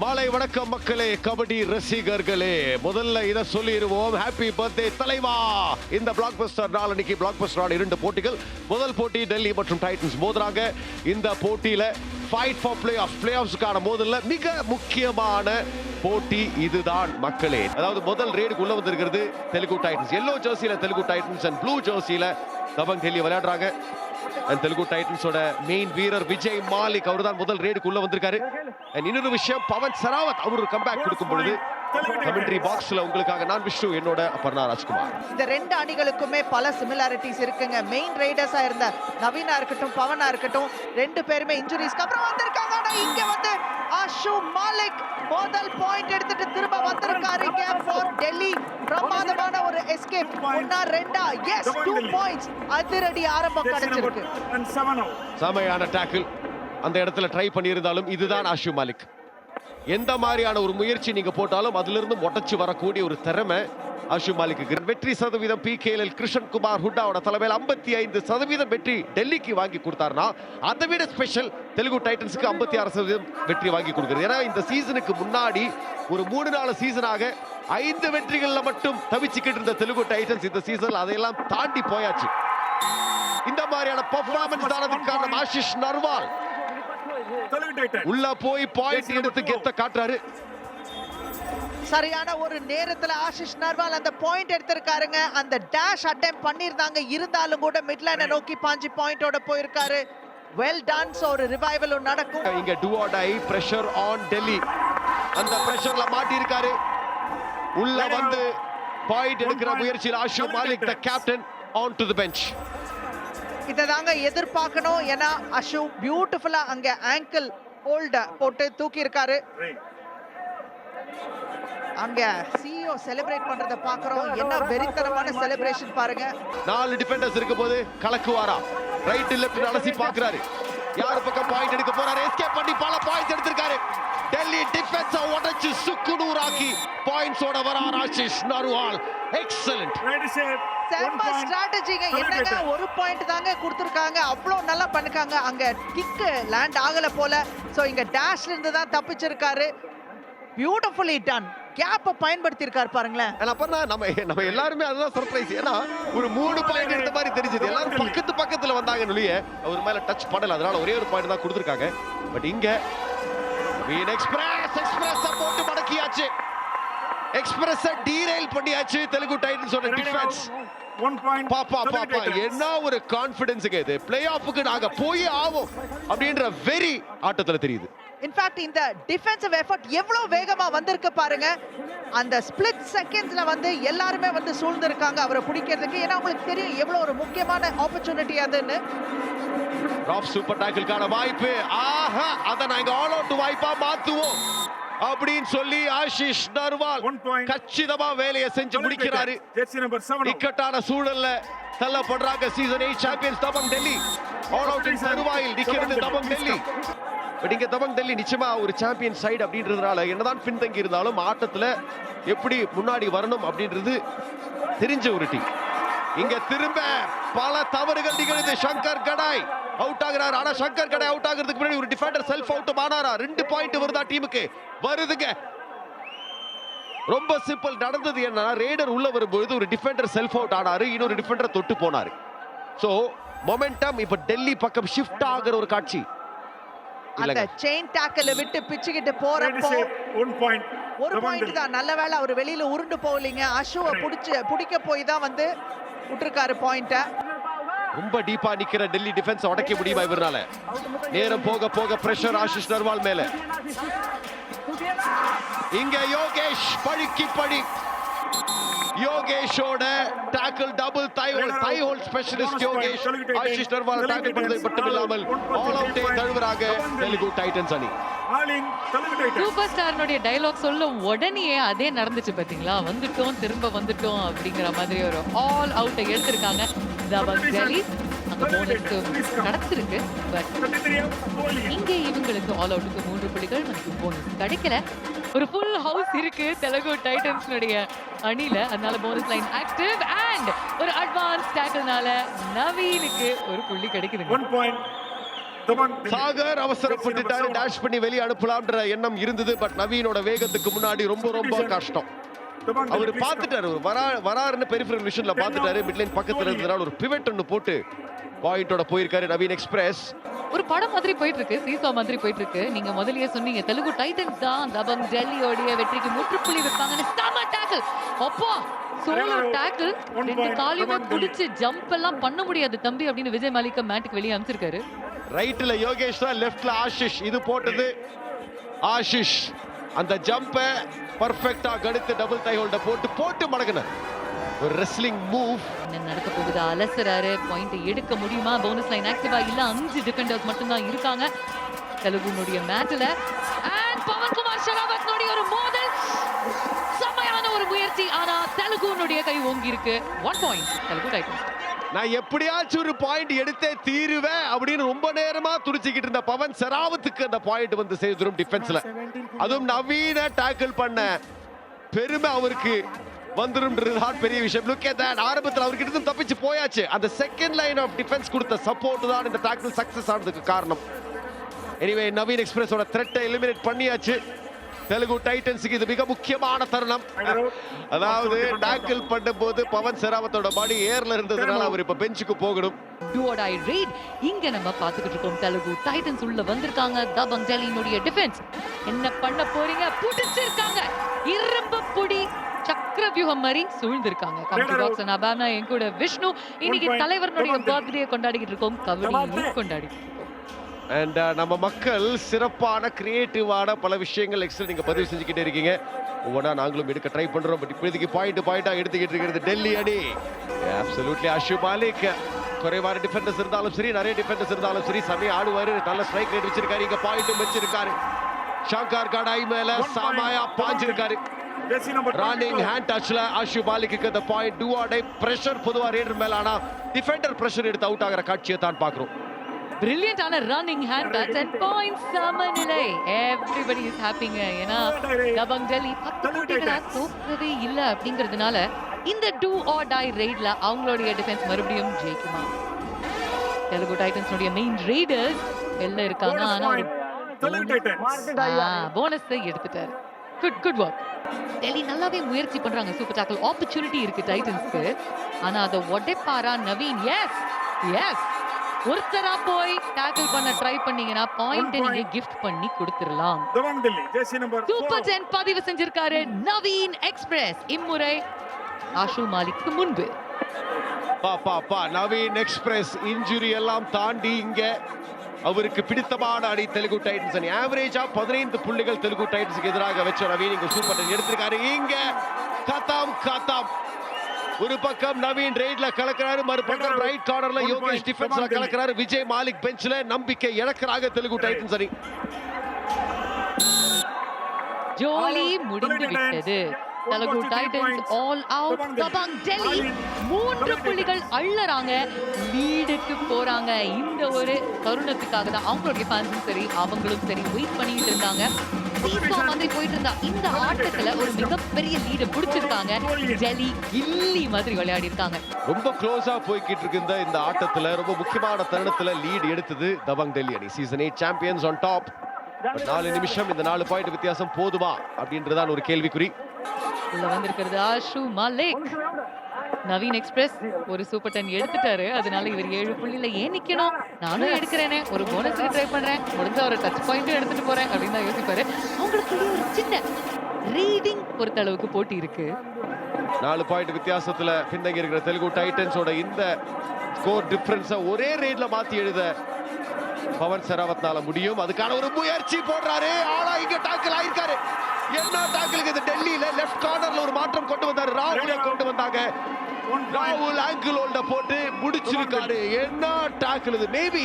மாலை வணக்கம் மக்களே கபடி ரசிகர்களே. முதல்ல இதை சொல்லிடுவோம். ஹாப்பி பர்த்டே தலைவா. இந்த பிளாக் பஸ்டர் நாள் அன்னைக்கு பிளாக் பஸ்டர் இரண்டு போட்டிகள். முதல் போட்டி டெல்லி மற்றும் டைட்டன்ஸ் மோதுறாங்க. இந்த போட்டியில fight for play off play ஆஃப்ஸ்க்கான மோதலில் மிக முக்கியமான போட்டி இதுதான் மக்களே. அதாவது முதல் ரேடுக்கு உள்ள வந்திருக்கிறது தெலுங்கு டைட்டன்ஸ். எல்லோ ஜெர்சியில தெலுங்கு டைட்டன்ஸ் அண்ட் ப்ளூ ஜெர்சியில தபங் டெல்லி விளையாடுறாங்க. அண்ட் தெலுங்கு டைட்டன்ஸோட மெயின் வீரர் விஜய் மாலிக் அவர் தான் முதல் ரேடுக்கு உள்ள வந்திருக்காரு. அண்ட் இன்னொரு விஷயம் பவன் சராவத் அவர் கம்பேக் கொடுக்கும் பொழுது கமெண்ட்ரி பாக்ஸ்ல உங்களுக்காக நான் விஷ்ணு என்னோட அபர்ணா ராஜ்குமார். இந்த ரெண்டு அணிகளுக்குமே பல சிமிலாரிட்டிஸ் இருக்குங்க. மெயின் ரைடர்ஸா இருந்த நவீனா இருக்கட்டும் பவனா இருக்கட்டும் ரெண்டு பேருமே இன்ஜுரிஸ்க்கு அப்புறம் வந்திருக்காங்க. ஆனா இங்க வந்து ஆஷு மாலிக் முதல் பாயிண்ட் எடுத்துட்டு திரும்ப வந்திருக்காரு. இங்க ஃபார் டெல்லி பிரமாதமான ஒரு எஸ்கேப் ஒன்னா ரெண்டா? எஸ் டூ பாயிண்ட்ஸ் அதிரடி ஆரம்பம் கிடைச்சிருக்கு. செமையான டேக்கிள் அந்த இடத்துல ட்ரை பண்ணியிருந்தாலும் இதுதான் ஆஷு மாலிக். எந்த மாதிரியான ஒரு முயற்சி நீங்க போட்டாலும் அதுல இருந்து உடச்சு வரக்கூடிய ஒரு திறமை அஷு மாலிக்கு வெற்றி சதவீதம் பி கே எல் கிருஷ்ணன்குமார் ஹுட்டாவோட தலைமையில் ஐம்பத்தி ஐந்து சதவீதம் வெற்றி டெல்லிக்கு வாங்கி கொடுத்தாருன்னா அதை விட ஸ்பெஷல் தெலுங்கு டைட்டன்ஸ்க்கு ஐம்பத்தி ஆறு சதவீதம் வெற்றி வாங்கி கொடுக்குறது. ஏன்னா இந்த சீசனுக்கு முன்னாடி ஒரு மூணு நாலு சீசனாக ஐந்து வெற்றிகள்ல மட்டும் தவிச்சுக்கிட்டு இருந்த தெலுங்கு டைட்டன்ஸ் இந்த சீசன் அதையெல்லாம் தாண்டி போயாச்சு. இந்த மாதிரியான பர்ஃபார்மன்ஸ் தானதுக்கு காரணம் ஆஷிஷ் நர்வால். உள்ள போய் பாயிண்ட் எடுத்து கெத்த காட்டுறாரு. சரியான ஒரு நேரத்துல ஆஷிஷ் நர்வால் அந்த பாயிண்ட் எடுத்திருக்காருங்க. அந்த டேஷ் அட்டெம்ப் பண்ணியிருந்தாங்க. இருந்தாலும் கூட மிட்லைனை நோக்கி பாஞ்சு பாயிண்டோட போயிருக்காரு. வெல் டன் ஸோ ஒரு ரிவைவலும் நடக்கும். இங்க do or die pressure on Delhi அந்த பிரஷர்ல மாட்டி இருக்காரு உள்ள வந்து பாயிண்ட் எடுக்கிற முயற்சியில் Ashu Malik the captain on to the bench இதை தாங்க எதிர்பார்க்கணும். ஏன்னா அஷு பியூட்டிஃபுல்லா அங்க ஆங்கிள் ஹோல்ட போட்டு தூக்கி இருக்காரு. அங்க சிஇஓ செலிப்ரேட் பண்றத பாக்குறோம் என்ன வெறித்தனமான செலிப்ரேஷன் பாருங்க. நாலு டிஃபெண்டர்ஸ் இருக்க போது கலக்குவாரா? ரைட் லெஃப்ட் அலசி பாக்குறாரு யார் பக்கம் பாயிண்ட் எடுக்க போறாரு? எஸ்கேப் பண்ணி பல பாயிண்ட்ஸ் எடுத்திருக்காரு. டெல்லி டிஃபென்ஸ் உடைச்சு சுக்குநூறாக்கி பாயிண்ட்ஸோட வரார் ஆஷிஷ் நர்வால். எக்ஸலண்ட் செம்ம. ஸ்ட்ராட்டஜிங்க என்னங்க. ஒரு பாயிண்ட் தாங்க கொடுத்துருக்காங்க. அவ்வளோ நல்லா பண்ணிருக்காங்க அங்க கிக் லேண்ட் ஆகல போல. சோ இங்க டேஷ்ல இருந்து தான் தப்பிச்சிருக்காரு. பியூட்டிஃபுல்லி டன் கேப்பை பயன்படுத்தி இருக்காரு பாருங்களேன். ஆனா அப்ப நம்ம நம்ம எல்லாருமே அதுதான் சர்ப்ரைஸ் ஏன்னா ஒரு மூணு பாயிண்ட் எடுத்த மாதிரி தெரிஞ்சது. எல்லாரும் பக்கத்து பக்கத்துல வந்தாங்க ஒழிய அவர் மேல டச் பண்ணல. அதனால ஒரே ஒரு பாயிண்ட் தான் கொடுத்துருக்காங்க. பட் இங்க வீன் எக்ஸ்பிரஸ் எக்ஸ்பிரஸ் போட்டு மடக்கியாச்சு. எக்ஸ்பிரஸ் டீரைல் பண்ணியாச்சு. தெலுங்கு டைட்டன்ஸோட டிஃபென்ஸ். பாப்பா பாப்பா. என்ன ஒரு கான்ஃபிடன்ஸுங்க இது? பிளே ஆஃபுக்கு நாங்க போயே ஆவோம் அப்படின்ற வெரி ஆட்டத்துல தெரியுது. இன்ஃபேக்ட் இந்த டிஃபென்சிவ் எஃபர்ட் எவ்வளவு வேகமா வந்திருக்கு பாருங்க. அந்த ஸ்பிளிட் செகண்ட்ஸ்ல வந்து எல்லாருமே வந்து சூழ்ந்திருக்காங்க அவரை பிடிக்கிறதுக்கு. ஏன்னா உங்களுக்கு தெரியும் எவ்வளவு ஒரு முக்கியமான ஆப்பர்ச்சுனிட்டி அதுன்னு. ராப் சூப்பர் டேக்கிள்கான வாய்ப்பு. ஆஹா அத நாங்க ஆல் அவுட் வாய்ப்பா மாத்துவோம். அப்படின்னு சொல்லி ஆஷிஷ் நர்வால். கச்சிதமா வேலையை செஞ்சு முடிக்கிறாரு. இக்கட்டான சூழல்ல தள்ளப்படுறாங்க season eight champions Dabang Delhi. All அவுட்டின் தருவாயில் நிக்கிறது தபங் டெல்லி. பட் இங்க தபங் டெல்லி நிச்சயமா ஒரு சாம்பியன் சைடு அப்படின்றதுனால என்னதான் பின்தங்கி இருந்தாலும் ஆட்டத்துல எப்படி முன்னாடி வரணும் அப்படின்றது தெரிஞ்ச ஒரு டீம் இங்க திரும்ப பல தவறுகள் நிகழுது சங்கர் கடாய் அவுட் ஆகுறாரு. ஆனா சங்கர் கடாய் அவுட் ஆகுறதுக்கு முன்னாடி ஒரு டிஃபெண்டர் செல்ஃப் அவுட் ஆனாரா ரெண்டு பாயிண்ட் வருதா டீமுக்கு? வருதுங்க. ரொம்ப சிம்பிள் நடந்தது என்னன்னா ரேடர் உள்ள வரும்போது ஒரு டிஃபெண்டர் செல்ஃப் அவுட் ஆனாரு. இன்னொரு டிஃபெண்டர் தொட்டு போனாரு. சோ மொமெண்டம் இப்ப டெல்லி பக்கம் ஷிஃப்ட் ஆகுற ஒரு காட்சி. அந்த செயின் டேக்கில் விட்டு பிச்சுக்கிட்டு போறப்போ. ஒரு பாயிண்ட். தான். நல்ல வேளை அவர் வெளியில உருண்டு போகலீங்க. அஷுவை பிடிச்சு பிடிக்க போய் தான் வந்து விட்டுருக்காரு பாயிண்ட்டை ரொம்ப டீப்பா நிக்கிற டெல்லி டிஃபென்ஸ் உடைக்க முடியுமா இவரால? நேரம் போக போக பிரஷர் ஆஷிஷ் நர்வால் மேல. இங்க யோகேஷ் பழிக்கு பழி யோகேஷோட tackle double thigh hold thigh hold specialist Yogesh. Ashish Narwal tackle பண்ணது மட்டும் இல்லாமல் ஆல் அவுட்டே தழுவுறாங்க தெலுங்கு டைட்டன்ஸ் அணி. சூப்பர் ஸ்டார்னுடைய டைலாக் சொல்லும் உடனேயே அதே நடந்துச்சு பாத்தீங்களா? வந்துட்டோம் திரும்ப வந்துட்டோம் அப்படிங்கிற மாதிரி ஒரு ஆல் அவுட்டை எடுத்திருக்காங்க. தபங் டெல்லி அங்க போனதுக்கு கிடைச்சிருக்கு பட் 33 out. Bowling. இங்கே இவங்களுக்கு ஆல் அவுட்டுக்கு மூன்று புள்ளிகள் மற்றும் போனஸ் கிடைக்கல. ஒரு ஃபுல் ஹவுஸ் இருக்கு தெலுங்கு டைட்டன்ஸ்னுடைய அணில அதனால போனஸ் லைன் ஆக்டிவ் அண்ட் ஒரு அட்வான்ஸ் டேக்கிள்னால நவீனுக்கு ஒரு புள்ளி point. Dhawan Delhi. சாகர் அவசரப்பட்டுட்டாரு டேஷ் பண்ணி வெளியே அனுப்பலாம்ன்ற எண்ணம் இருந்தது பட் நவீனோட வேகத்துக்கு முன்னாடி ரொம்ப ரொம்ப கஷ்டம். அவர். பார்த்துட்டாரு. வரா வராருன்னு பெரிஃபரல் விஷன்ல பார்த்துட்டாரு. மிட்லைன் பக்கத்துல இருந்ததுனால ஒரு பிவட் ஒன்னு போட்டு பாயிண்டோட போயிருக்காரு நவீன் எக்ஸ்பிரஸ். ஒரு படம் மாதிரி போயிட்டு இருக்கு சீசா மாதிரி போயிட்டு இருக்கு நீங்க முதல்லயே சொன்னீங்க தெலுங்கு டைட்டன்ஸ் தான். தபங் டெல்லியோடைய வெற்றிக்கு முற்றுப்புள்ளி வைப்பாங்கன்னு. செம டேக்கிள் அப்பா சோலோ டேக்கிள் ரெண்டு காலையுமே. புடிச்சு ஜம்ப் எல்லாம் பண்ண முடியாது தம்பி அப்படின்னு விஜய் மாலிக்க மேட்டுக்கு வெளியே அனுப்பிச்சிருக்காரு. ரைட்ல யோகேஷ் தான் லெஃப்ட்ல ஆஷிஷ். இது போட்டது ஆஷிஷ். அந்த ஜம்பை பர்ஃபெக்டா கடுத்து டபுள் டை ஹோல்ட போட்டு போட்டு மடக்குனார் ஒரு ரெஸ்லிங் மூவ் என்ன நடக்க போகுது? அலசுறாரு. பாயிண்ட் எடுக்க முடியுமா? போனஸ் லைன் ஆக்டிவா இல்ல? அஞ்சு டிஃபெண்டர்ஸ் மட்டும்தான் இருக்காங்க. தெலுங்குனுடைய மேட்ச்ல அண்ட் பவன்குமார் ஷெராவத்னுடைய ஒரு மோதல். செம்மையான ஒரு முயற்சி. ஆனா தெலுங்குனுடைய கை ஓங்கி இருக்கு ஒன் பாயிண்ட் தெலுங்கு டைட்டன்ஸ் நான் எப்படியாச்சும் ஒரு பாயிண்ட் எடுத்தே தீருவேன் அப்படின்னு ரொம்ப நேரமா துடிச்சுக்கிட்டு இருந்த பவன் செராவத்துக்கு அந்த பாயிண்ட் வந்து செய்திரும் டிஃபென்ஸ்ல அதுவும் நவீன டேக்கிள் பண்ண பெருமை அவருக்கு வந்துரும்ன்றதுதான் பெரிய விஷயம். Look at that. ஆரம்பத்தில் அவர்கிட்ட இருந்து தப்பிச்சு போயாச்சு. அந்த செகண்ட் லைன் ஆஃப் டிஃபென்ஸ் கொடுத்த சப்போர்ட் தான் இந்த டேக்கிள் சக்சஸ் ஆனதுக்கு காரணம். எனிவே நவீன் எக்ஸ்பிரஸோட த்ரெட்டை எலிமினேட் பண்ணியாச்சு. தெலுங்கு டைட்டன்ஸுக்கு இது மிக முக்கியமான தருணம். அதாவது டேக்கிள் பண்ணும்போது பவன் செராவத்தோட பாடி ஏர்ல இருந்ததுனால அவர் இப்ப பெஞ்சுக்கு போகணும். டூடாய் ரேட் இங்க நம்ம பாத்துக்கிட்டு இருக்கோம். தெலுங்கு டைட்டன்ஸ் உள்ள வந்திருக்காங்க. தபங் டெல்லியினுடைய டிஃபென்ஸ் என்ன பண்ண போறீங்க? புடிச்சிருக்காங்க. இரும்பு புடி சக்கர வியூகம் மாதிரி சூழ்ந்திருக்காங்க. கமெண்ட் பாக்ஸ் அபானா என் கூட விஷ்ணு. இன்னைக்கு Delhi. பர்த்டே கொண்டாடிக்கிட்டு இருக்கோம். கபடியும் கொண்டாடி. அண்ட் நம்ம மக்கள் சிறப்பான கிரியேட்டிவான பல விஷயங்கள் எக்ஸ்ட்ரா நீங்க பதிவு செஞ்சுக்கிட்டே இருக்கீங்க. ஒவ்வொன்றா நாங்களும் எடுக்க ட்ரை பண்றோம். பட் இப்போதைக்கு பாயிண்ட் பாயிண்டா எடுத்துக்கிட்டு இருக்கிறது டெல்லி அணி. அப்சல்யூட்லி அஷு மாலிக் குறைவான டிஃபெண்டர்ஸ் இருந்தாலும் சரி நிறைய டிஃபெண்டர்ஸ் இருந்தாலும் சரி சமயம் ஆடுவாரு. நல்ல ஸ்ட்ரைக் ரேட் வச்சிருக்காரு. இங்க பாயிண்ட்டும் வச்சிருக்காரு. ஷங்கர் கடாய் மேல. சாமாயா பாஞ்சிருக்காரு. ரன்னிங் 22. ஹேண்ட் டச்ல அஷு மாலிக்கு அந்த பாயிண்ட் டூ ஆடை பிரஷர் பொதுவா ரேடர் மேல ஆனா டிஃபெண்டர் பிரஷர் எடுத்து அவுட் ஆகிற காட்சியை தான் பாக்குறோம் பிரில்லியண்டான running hand touch and point சமநிலை. எவ்ரிபடி இஸ் ஹாப்பிங்க ஏன்னா தபங் டெல்லி பத்து போட்டிகளா தோக்கவே இல்ல அப்படிங்கிறதுனால இந்த டூ ஆர் டை ரெய்ட்ல அவங்களுடைய டிஃபென்ஸ் மறுபடியும் ஜெயிக்குமா? தெலுங்கு டைட்டன்ஸ்னுடைய மெயின் ரெய்டர்ஸ் வெளில இருக்காங்க. Bonus ஆனா. போனஸ் எடுத்துட்டாரு. குட் குட் ஒர்க் டெல்லி நல்லாவே முயற்சி பண்றாங்க. சூப்பர் டாக்கல் ஆப்பர்ச்சுனிட்டி இருக்கு டைட்டன்ஸ்க்கு ஆனா அதை உடைப்பாரா நவீன்? எஸ் எஸ் ஒருத்தரா போய் டேக்கிள் பண்ண ட்ரை பண்ணீங்கன்னா பாயிண்ட் நீங்க. கிஃப்ட் பண்ணி கொடுத்துடலாம். சூப்பர். டென் பதிவு செஞ்சிருக்காரு நவீன் எக்ஸ்பிரஸ் இம்முறை ஆஷு மாலிக்கு முன்பு. பா பா பா. நவீன் எக்ஸ்பிரஸ் இன்ஜுரி எல்லாம் தாண்டி இங்க அவருக்கு பிடித்தமான அணி தெலுங்கு டைட்டன்ஸ் அணி. ஆவரேஜா பதினைந்து புள்ளிகள் தெலுங்கு டைட்டன்ஸ்க்கு எதிராக வச்ச நவீன் இங்க சூப்பர் டென் எடுத்திருக்காரு. இங்க கதாம் கதாம். ஒரு பக்கம் நவீன் ரைட்ல கலக்கிறாரு மறுபக்கம் ரைட் கார்னர்ல யோகேஷ் டிஃபென்ஸ்ல. கலக்கிறாரு. விஜய் மாலிக் பெஞ்ச்ல நம்பிக்கை இழக்கிறாங்க தெலுங்கு டைட்டன்ஸ் அணி. ஜோலி முடிந்து விட்டது. Telugu Titans. All out. Dabang Delhi. மூன்று புள்ளிகள் அள்ளறாங்க. லீடுக்கு போறாங்க. இந்த ஒரு தருணத்துக்காக தான் அவங்களுடைய ஃபேன்ஸும் சரி அவங்களும் சரி வெயிட் பண்ணிட்டு இருந்தாங்க சீசா மாதிரி போயிட்டு இருந்தா இந்த ஆட்டத்துல ஒரு மிகப்பெரிய லீடு பிடிச்சிருக்காங்க. டெல்லி கில்லி மாதிரி விளையாடி இருக்காங்க ரொம்ப க்ளோஸா போய்கிட்டு இருக்கு இந்த இந்த ஆட்டத்துல ரொம்ப முக்கியமான தருணத்துல லீட் எடுத்தது தபங் டெல்லி அணி. Season eight champions on top நாலு நிமிஷம் இந்த நாலு பாயிண்ட் வித்தியாசம் போதுமா? அப்படின்றதான் ஒரு கேள்விக்குறி. உள்ள வந்திருக்கிறது ஆஷு மாலிக் நவீன் எக்ஸ்பிரஸ் ஒரு சூப்பர் டென் எடுத்துட்டாரு. அதனால இவர் ஏழு புள்ளியில ஏன் நிக்கணும்? நானும் எடுக்கிறேனே. ஒரு போனஸுக்கு ட்ரை பண்றேன். முடிஞ்ச ஒரு டச் பாயிண்ட்டும் எடுத்துட்டு போறேன் அப்படின்னு தான் யோசிப்பாரு. அவங்களுக்கு ஒரு சின்ன ரீடிங் பொறுத்த அளவுக்கு போட்டி இருக்கு. நாலு பாயிண்ட் வித்தியாசத்துல பின்தங்கி இருக்கிற தெலுங்கு டைட்டன்ஸோட இந்த ஸ்கோர் டிஃபரன்ஸ ஒரே ரேட்ல மாத்தி எழுத பவன் செராவத்னால முடியும். அதுக்கான ஒரு முயற்சி போடுறாரு. ஆனா இங்க டாக்கில் ஆயிருக்காரு. என்ன டாக்கிளுக்கு இது டெல்லியில லெஃப்ட் கார்னர்ல ஒரு மாற்றம் கொண்டு வந்தாரு. ராகுல கொண்டு வந்தாங்க. ராகுல் ஆங்கிள் ஹோல்ட போட்டு முடிச்சிருக்காரு. என்ன டாக்கிள் இது. மேபி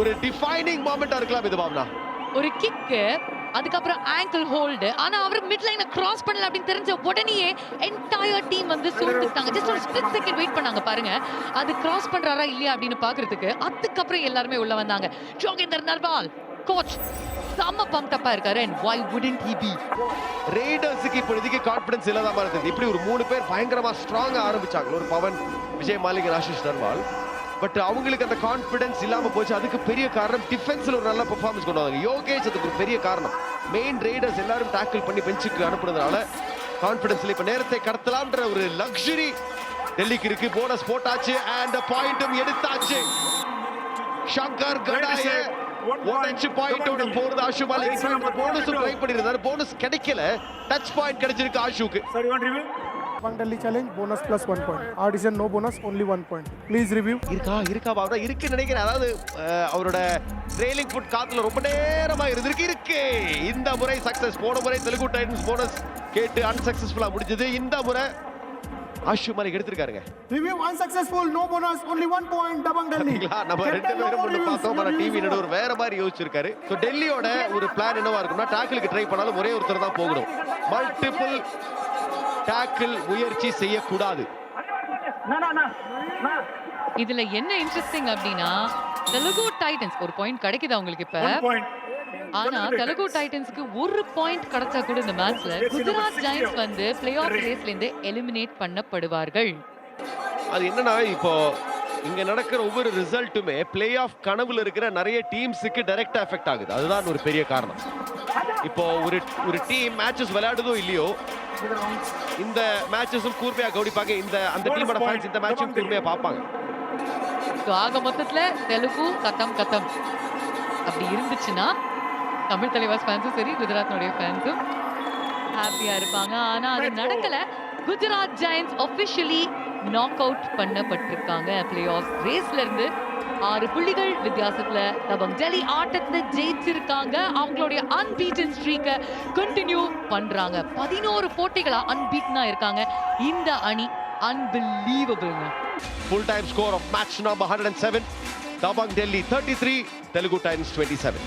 ஒரு டிஃபைனிங் மொமெண்டா இருக்கலாம் இது பாவனா ஒரு கிக்கு அதுக்கப்புறம் ஆங்கிள் ஹோல்டு ஆனா அவர் மிட் லைனை கிராஸ் பண்ணல அப்படின்னு தெரிஞ்ச உடனேயே என்டையர் டீம் வந்து சூழ்ந்துட்டாங்க ஜஸ்ட் ஒரு ஸ்பிளிட் செகண்ட் வெயிட் பண்ணாங்க பாருங்க. அது கிராஸ் பண்றாரா இல்லையா அப்படின்னு பாக்குறதுக்கு அதுக்கப்புறம் எல்லாருமே உள்ள வந்தாங்க. ஜோகேந்தர் நர்வால் கோச் செம்ம பம்ப்டப்பா இருக்காரு. And why wouldn't he be ரெய்டர்ஸுக்கு இப்போதைக்கு கான்ஃபிடன்ஸ் இல்லாத இருந்தது இப்படி ஒரு மூணு பேர் பயங்கரமா ஸ்ட்ராங்கா ஆரம்பிச்சாங்க. ஒரு பவன் விஜய் மாலிக் ஆஷிஷ் நர்வால் பட் அவங்களுக்கு அந்த கான்ஃபிடன்ஸ் இல்லாம போச்சு. அதுக்கு பெரிய காரணம் டிஃபென்ஸ்ல ஒரு நல்ல பெர்ஃபார்மன்ஸ் கொண்டு வந்தாங்க. யோகேஷ் அதுக்கு ஒரு பெரிய காரணம். மெயின் ரைடர்ஸ் எல்லாரும் டேக்கிள் பண்ணி பெஞ்சுக்கு அனுப்புனதுனால கான்ஃபிடன்ஸ்ல இப்ப நேரத்தை கடத்தலாம்ன்ற ஒரு லக்ஸுரி டெல்லிக்கு இருக்கு. போனஸ் போட்டாச்சு. அண்ட் பாயிண்ட்டும் எடுத்தாச்சு. ஷங்கர் கடாய. Point. உடைச்சு பாயிண்டோட போறது ஆஷு போனஸும் 22. ட்ரை பண்ணிருந்தாரு போனஸ் கிடைக்கல. டச் பாயிண்ட் கிடைச்சிருக்கு ஆஷுக்கு. Delhi challenge, bonus plus one point. Our decision, no bonus, only one point. Please review. இருக்கா இருக்கா பாபா இருக்கு நினைக்கிறேன். அதாவது அவரோட ட்ரெயிலிங் ஃபுட் காத்துல ரொம்ப நேரமா இருந்திருக்கு. இருக்கு. இந்த முறை சக்சஸ் போன முறை தெலுங்கு டைட்டன்ஸ் போனஸ் கேட்டு அன்சக்சஸ்ஃபுல்லா முடிஞ்சது. இந்த முறை Ashu Malik எடுத்திருக்காருங்க Review unsuccessful, no bonus, only one point. Dabang Delhi. பாத்தீங்களா? நம்ம ரெண்டு பேரும். பார்த்தோம் Your டிவி நடுவர் வேற மாதிரி யோசிச்சிருக்காரு ஸோ டெல்லியோட ஒரு பிளான் என்னவா இருக்கும்னா டாக்கிளுக்கு ட்ரை பண்ணாலும் ஒரே ஒருத்தர் தான் போகணும் மல்டிபிள் டாக்கிள் முயற்சி செய்யக்கூடாது இதுல என்ன இன்ட்ரெஸ்டிங் அப்படின்னா தெலுங்கு டைட்டன்ஸ் ஒரு பாயிண்ட் கிடைக்குது அவங்களுக்கு இப்ப. ஆனா தெலுங்கு. டைட்டன்ஸ்க்கு ஒரு பாயிண்ட் கிடைச்சா கூட இந்த மேட்ச்ல குஜராத் 60. ஜாயின்ஸ் வந்து பிளே ஆஃப் ரேஸ்ல இருந்து எலிமினேட் பண்ணப்படுவார்கள். அது என்னன்னா இப்போ இங்க நடக்கிற ஒவ்வொரு ரிசல்ட்டுமே பிளே ஆஃப் கனவுல இருக்கிற நிறைய டீம்ஸுக்கு டைரக்டா எஃபெக்ட் ஆகுது. அதுதான் ஒரு பெரிய காரணம். இப்போ ஒரு ஒரு டீம் மேட்சஸ் விளையாடுதோ இல்லையோ இந்த மேட்சஸும் கூர்மையா கவனிப்பாங்க. இந்த அந்த டீமோட. ஃபேன்ஸ் இந்த மேட்சும் கூர்மையா பார்ப்பாங்க. ஆக மொத்தத்துல தெலுங்கு கத்தம் கத்தம். அப்படி இருந்துச்சுன்னா தமிழ் தலைவாஸ் ஃபேன்ஸும் சரி குஜராத்னுடைய ஃபேன்ஸும் ஹாப்பியா இருப்பாங்க. ஆனா அது நடக்கல. Gujarat Giants officially knock out பண்ணப்பட்டிருக்காங்க. Play off ரேஸ்ல இருந்து ஆறு புள்ளிகள் வித்தியாசத்துல தபங் டெல்லி ஆட்டத்துல ஜெயிச்சிருக்காங்க. அவங்களுடைய அன்பீட்டன் ஸ்ட்ரீக்க கண்டினியூ பண்றாங்க. பதினோரு போட்டிகளா அன்பீட்னா இருக்காங்க. இந்த அணி அன்பிலீவபிள்ங்க full time score of match number hundred and seven Dabang Delhi thirty three Telugu Titans twenty seven